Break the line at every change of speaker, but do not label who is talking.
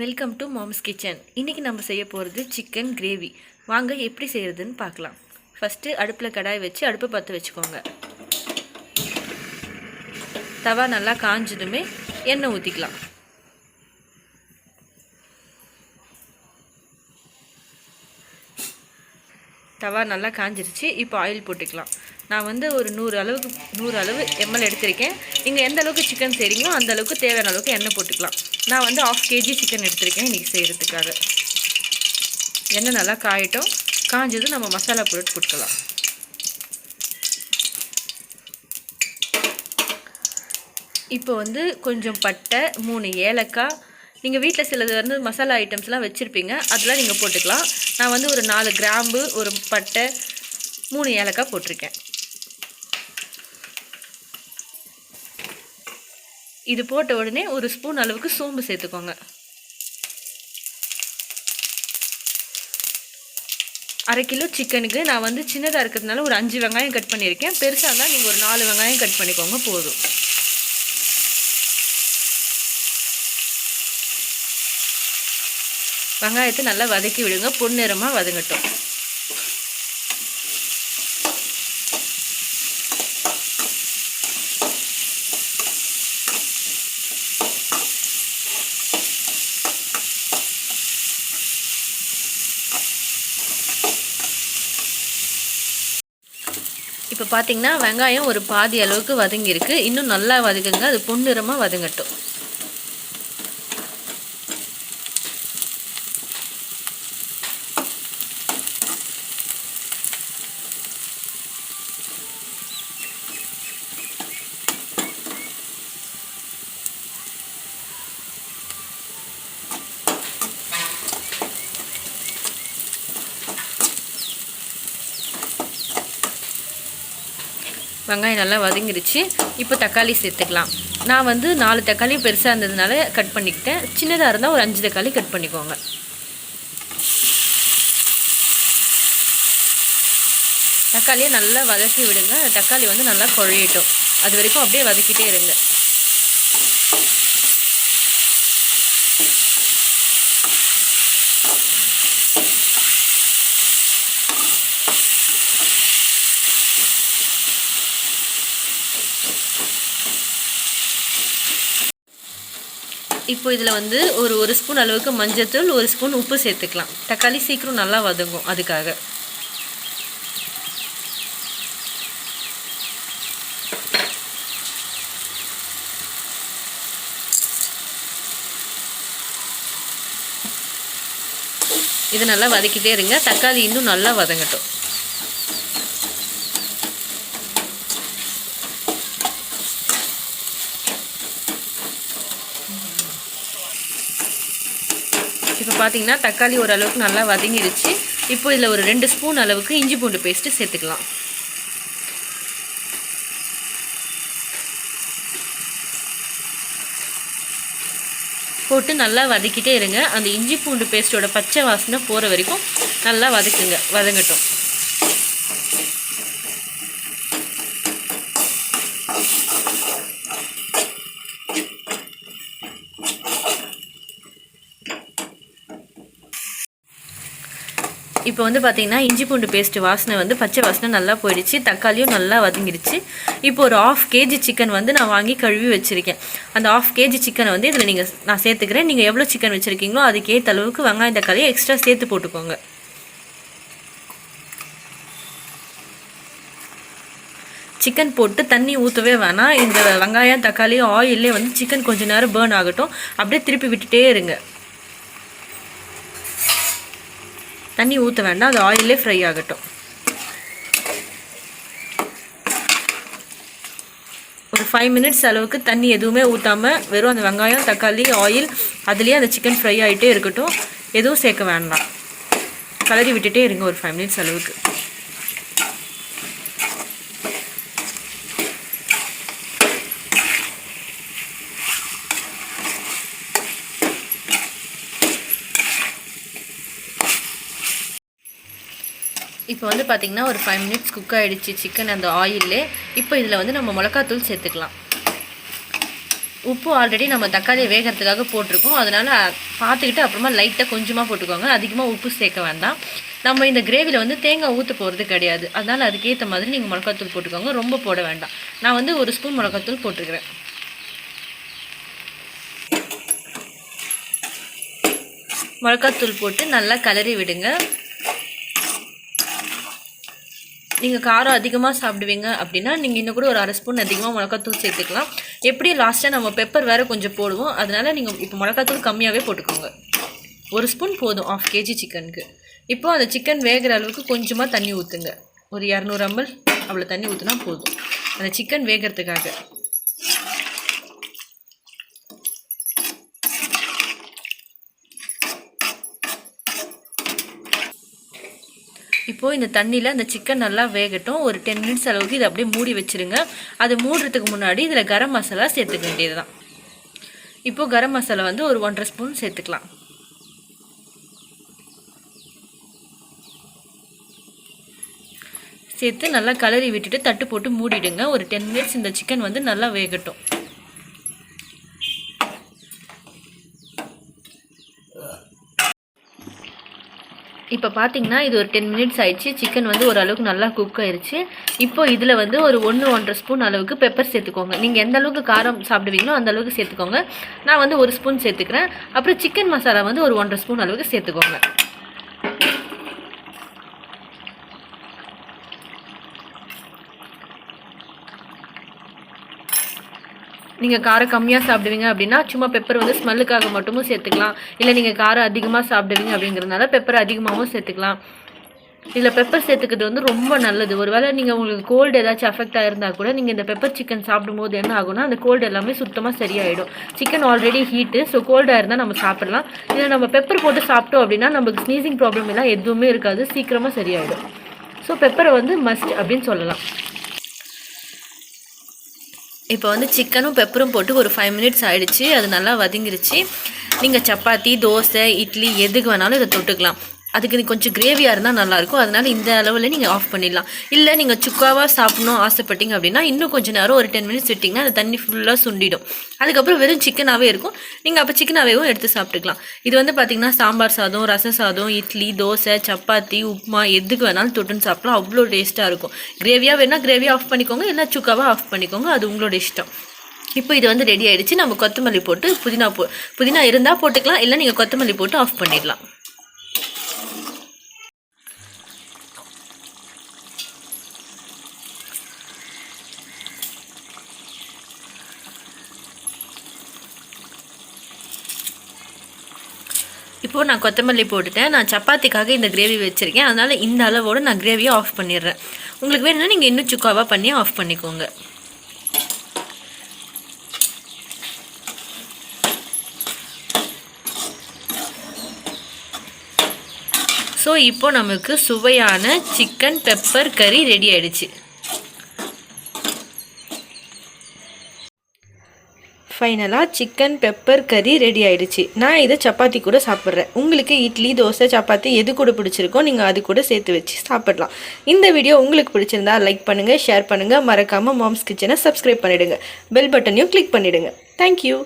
Welcome to moms kitchen இன்றைக்கி நம்ம செய்ய போகிறது சிக்கன் கிரேவி வாங்க எப்படி செய்கிறதுன்னு பார்க்கலாம். ஃபஸ்ட்டு அடுப்பில் கடாய் வச்சு அடுப்பை பற்ற வச்சுக்கோங்க. தவா நல்லா காஞ்சதுமே எண்ணெய் ஊற்றிக்கலாம் தவா நல்லா காஞ்சிருச்சு இப்போ ஆயில் போட்டுக்கலாம். நான் வந்து ஒரு நூறு அளவுக்கு நூறு அளவு எம்எல் எடுத்திருக்கேன். நீங்கள் எந்த அளவுக்கு சிக்கன் செய்கிறீங்களோ அந்த அளவுக்கு தேவையான அளவுக்கு எண்ணெய் போட்டுக்கலாம். நான் வந்து ஆஃப் கேஜி சிக்கன் எடுத்திருக்கேன் இன்றைக்கி செய்கிறதுக்காக எண்ணெய் நல்லா காயட்டும். காஞ்சதும் நம்ம மசாலா பொருட் போட்டுக்கலாம். இப்போ வந்து கொஞ்சம் பட்டை மூணு ஏலக்காய். நீங்கள் வீட்டில் சிலது வந்து மசாலா ஐட்டம்ஸ்லாம் வச்சுருப்பீங்க அதெல்லாம் நீங்கள் போட்டுக்கலாம். நான் வந்து ஒரு நாலு கிராம்பு ஒரு பட்டை மூணு ஏலக்காய் போட்டிருக்கேன். இது போட்ட உடனே ஒரு ஸ்பூன் அளவுக்கு சோம்பு சேர்த்துக்கோங்க. அரை கிலோ சிக்கனுக்கு நான் வந்து சின்னதாக இருக்கிறதுனால ஒரு அஞ்சு வெங்காயம் கட் பண்ணியிருக்கேன். பெருசாக இருந்தால் நீங்கள் ஒரு நாலு வெங்காயம் கட் பண்ணிக்கோங்க போதும். வெங்காயத்தை நல்லா வதக்கி விடுங்க. பொன்னிறமாக வதங்கட்டும். இப்போ பார்த்தீங்கன்னா வெங்காயம் ஒரு பாதி அளவுக்கு வதங்கியிருக்கு. இன்னும் நல்லா வதக்குங்க. அது பொன்னிறமாக வதங்கட்டும். வெங்காயம் நல்லா வதங்கிருச்சு. இப்போ தக்காளி சேர்த்துக்கலாம். நான் வந்து நாலு தக்காளி பெருசாக இருந்ததுனால கட் பண்ணிக்கிட்டேன். சின்னதாக இருந்தால் ஒரு அஞ்சு தக்காளி கட் பண்ணிக்கோங்க. தக்காளியை நல்லா வதக்கி விடுங்க. தக்காளி வந்து நல்லா குழையட்டும். அது வரைக்கும் அப்படியே வதக்கிட்டே இருங்க. இப்போ இதில் வந்து ஒரு ஒரு ஸ்பூன் அளவுக்கு மஞ்சத்தூள் ஒரு ஸ்பூன் உப்பு சேர்த்துக்கலாம். தக்காளி சீக்கிரம் நல்லா வதங்கும் அதுக்காக. இது நல்லா வதக்கிட்டே இருங்க. தக்காளி இன்னும் நல்லா வதங்கட்டும். இப்போ பார்த்தீங்கன்னா தக்காளி ஓரளவுக்கு நல்லா வதங்கிருச்சு இப்போ இதில் ஒரு ரெண்டு ஸ்பூன் அளவுக்கு இஞ்சி பூண்டு பேஸ்ட்டு சேர்த்துக்கலாம். போட்டு நல்லா வதக்கிட்டே இருங்க. அந்த இஞ்சி பூண்டு பேஸ்ட்டோட பச்சை வாசனை போகிற வரைக்கும் நல்லா வதக்குங்க. வதங்கட்டும். இப்போ வந்து பார்த்தீங்கன்னா இஞ்சி பூண்டு பேஸ்ட் வாசனை வந்து பச்சை வாசனை நல்லா போயிடுச்சு. தக்காளியும் நல்லா வதங்கிடுச்சு. இப்போ ஒரு ஆஃப் கேஜி சிக்கன் வந்து நான் வாங்கி கழுவி வச்சுருக்கேன். அந்த ஆஃப் கேஜி சிக்கனை வந்து இதில் நீங்கள் நான் சேர்த்துக்கிறேன். நீங்கள் எவ்வளோ சிக்கன் வச்சுருக்கீங்களோ அதுக்கேற்ற அளவுக்கு வெங்காயம் தக்காளியை எக்ஸ்ட்ரா சேர்த்து போட்டுக்கோங்க. சிக்கன் போட்டு தண்ணி ஊற்றவே வேணாம். இந்த வெங்காயம் தக்காளி ஆயிலே வந்து சிக்கன் கொஞ்ச நேரம் பேர்ன் ஆகட்டும். அப்படியே திருப்பி விட்டுட்டே இருங்க. தண்ணி ஊற்ற வேண்டாம் அது ஆயிலே ஃப்ரை ஆகட்டும். ஒரு ஃபைவ் மினிட்ஸ் அளவுக்கு தண்ணி எதுவுமே ஊற்றாமல் வெறும் அந்த வெங்காயம் தக்காளி ஆயில் அதுலேயே அந்த சிக்கன் ஃப்ரை ஆகிட்டே இருக்கட்டும். எதுவும் சேர்க்க வேண்டாம். கலரி விட்டுட்டே இருங்க ஒரு ஃபைவ் மினிட்ஸ் அளவுக்கு. இப்போ வந்து பார்த்திங்கன்னா ஒரு ஃபைவ் மினிட்ஸ் குக் ஆகிடுச்சு சிக்கன் அந்த ஆயிலே இப்போ இதில் வந்து நம்ம மிளகாத்தூள் சேர்த்துக்கலாம். உப்பு ஆல்ரெடி நம்ம தக்காளி வேகிறதுக்காக போட்டிருக்கோம். அதனால் பார்த்துக்கிட்டு அப்புறமா லைட்டாக கொஞ்சமாக போட்டுக்கோங்க. அதிகமாக உப்பு சேர்க்க வேண்டாம். நம்ம இந்த கிரேவியில் வந்து தேங்காய் ஊற்ற போகிறது கிடையாது. அதனால் அதுக்கேற்ற மாதிரி நீங்கள் மிளகாத்தூள் போட்டுக்கோங்க. ரொம்ப போட வேண்டாம். நான் வந்து ஒரு ஸ்பூன் மிளகாத்தூள் போட்டுருக்கிறேன் மிளகாத்தூள் போட்டு நல்லா கலரி விடுங்க. நீங்கள் காரம் அதிகமாக சாப்பிடுவீங்க அப்படின்னா நீங்கள் இன்னும் கூட ஒரு அரை ஸ்பூன் அதிகமாக மிளகாத்தூள் சேர்த்துக்கலாம். எப்படி லாஸ்ட்டாக நம்ம பெப்பர் வேறு கொஞ்சம் போடுவோம். அதனால் நீங்கள் இப்போ மிளகாத்தூள் கம்மியாகவே போட்டுக்கோங்க. ஒரு ஸ்பூன் போதும் ஆஃப் கேஜி சிக்கனுக்கு. இப்போ அந்த சிக்கன் வேகிற அளவுக்கு கொஞ்சமாக தண்ணி ஊற்றுங்க ஒரு இரநூறு எம்எல் அவ்வளோ தண்ணி ஊற்றினா போதும். அந்த சிக்கன் வேகிறதுக்காக. இப்போது இந்த தண்ணியில் அந்த சிக்கன் நல்லா வேகட்டும். ஒரு டென் மினிட்ஸ் அளவுக்கு இதை அப்படியே மூடி வச்சுருங்க. அது மூடுறதுக்கு முன்னாடி இதில் கரம் மசாலா சேர்த்துக்க வேண்டியது தான் இப்போது கரம் மசாலா வந்து ஒரு ஒன்றரை ஸ்பூன் சேர்த்துக்கலாம். சேர்த்து நல்லா கலரி விட்டுட்டு தட்டு போட்டு மூடிடுங்க. ஒரு டென் மினிட்ஸ் இந்த சிக்கன் வந்து நல்லா வேகட்டும். இப்போ பார்த்தீங்கன்னா இது ஒரு டென் மினிட்ஸ் ஆயிடுச்சு. சிக்கன் வந்து ஓரளவுக்கு நல்லா குக் ஆயிடுச்சு இப்போ இதில் வந்து ஒரு ஒன்று ஒன்றரை ஸ்பூன் அளவுக்கு பெப்பர் சேர்த்துக்கோங்க. நீங்கள் எந்த அளவுக்கு காரம் சாப்பிடுவீங்களோ அந்த அளவுக்கு சேர்த்துக்கோங்க. நான் வந்து ஒரு ஸ்பூன் சேர்த்துக்கிறேன். அப்புறம் சிக்கன் மசாலா வந்து ஒரு ஒன்றரை ஸ்பூன் அளவுக்கு சேர்த்துக்கோங்க. நீங்கள் காரம் கம்மியாக சாப்பிடுவீங்க அப்படின்னா சும்மா பெப்பர் வந்து ஸ்மெல்லுக்காக மட்டுமும் சேர்த்துக்கலாம். இல்லை நீங்கள் காரம் அதிகமாக சாப்பிடுவீங்க அப்படிங்கிறதுனால பெப்பர் அதிகமாகவும் சேர்த்துக்கலாம். இதில் பெப்பர் சேர்த்துக்கிறது வந்து ரொம்ப நல்லது. ஒருவேளை நீங்கள் உங்களுக்கு கோல்டு ஏதாச்சும் அஃபெக்ட் ஆயிருந்தால் கூட நீங்கள் இந்த பெப்பர் சிக்கன் சாப்பிடும்போது என்ன ஆகும்னா அந்த கோல்டு எல்லாமே சுத்தமாக சரியாயிடும். சிக்கன் ஆல்ரெடி ஹீட்டு ஸோ கோல்டாக இருந்தால் நம்ம சாப்பிடலாம். இதில் நம்ம பெப்பர் போட்டு சாப்பிட்டோம் அப்படின்னா நமக்கு ஸ்னீசிங் ப்ராப்ளம் எல்லாம் எதுவுமே இருக்காது. சீக்கிரமாக சரியாயிடும். ஸோ பெப்பரை வந்து மஸ்ட் அப்படின்னு சொல்லலாம். இப்போ வந்து சிக்கனும் பெப்பரும் போட்டு ஒரு ஃபைவ் மினிட்ஸ் ஆகிடுச்சு அது நல்லா வதங்கிருச்சு. நீங்கள் சப்பாத்தி தோசை இட்லி எதுக்கு வேணாலும் இதை தொட்டுக்கலாம். அதுக்கு நீ கொஞ்சம் கிரேவியாக இருந்தால் நல்லாயிருக்கும். அதனால் இந்த அளவில் நீங்கள் ஆஃப் பண்ணிடலாம். இல்லை நீங்கள் சுக்காவாக சாப்பிடணும் ஆசைப்பட்டீங்க அப்படின்னா இன்னும் கொஞ்சம் நேரம் ஒரு டென் மினிட்ஸ் விட்டிங்கன்னா அந்த தண்ணி ஃபுல்லாக சுண்டிடும். அதுக்கப்புறம் வெறும் சிக்கனாகவே இருக்கும். நீங்கள் அப்போ சிக்கனாகவேவும் எடுத்து சாப்பிட்டுக்கலாம். இது வந்து பார்த்திங்கன்னா சாம்பார் சாதம் ரச சாதம் இட்லி தோசை சப்பாத்தி உப்புமா எதுக்கு வேணாலும் தொட்டுன்னு சாப்பிடலாம். அவ்வளோ டேஸ்ட்டாக இருக்கும். கிரேவியாக வேணால் கிரேவியாக ஆஃப் பண்ணிக்கோங்க. இல்லை சுக்காவாக ஆஃப் பண்ணிக்கோங்க. அது உங்களோட இஷ்டம். இப்போ இது வந்து ரெடி ஆகிடுச்சு நம்ம கொத்தமல்லி போட்டு புதினா போ புதினா இருந்தால் போட்டுக்கலாம். இல்லை நீங்கள் கொத்தமல்லி போட்டு ஆஃப் பண்ணிடலாம். இப்போது நான் கொத்தமல்லி போட்டுட்டேன். நான் சப்பாத்திக்காக இந்த கிரேவி வச்சுருக்கேன். அதனால் இந்த அளவோடு நான் கிரேவியை ஆஃப் பண்ணிடுறேன். உங்களுக்கு வேணும்னா நீங்கள் இன்னும் சுக்காவாக பண்ணி ஆஃப் பண்ணிக்கோங்க. ஸோ இப்போ நமக்கு சுவையான சிக்கன் பெப்பர் கறி ரெடி ஆயிடுச்சு. ஃபைனலாக சிக்கன் பெப்பர் கறி ரெடி ஆயிடுச்சு. நான் இதை சப்பாத்தி கூட சாப்பிட்றேன். உங்களுக்கு இட்லி தோசை சப்பாத்தி எது கூட பிடிச்சிருக்கோ நீங்கள் அது கூட சேர்த்து வச்சு சாப்பிடலாம். இந்த வீடியோ உங்களுக்கு பிடிச்சிருந்தா லைக் பண்ணுங்கள் ஷேர் பண்ணுங்கள் மறக்காமல் மாம்ஸ் கிச்சனை சப்ஸ்கிரைப் பண்ணிவிடுங்க பெல் பட்டனையும் கிளிக் பண்ணிவிடுங்க தேங்க்யூ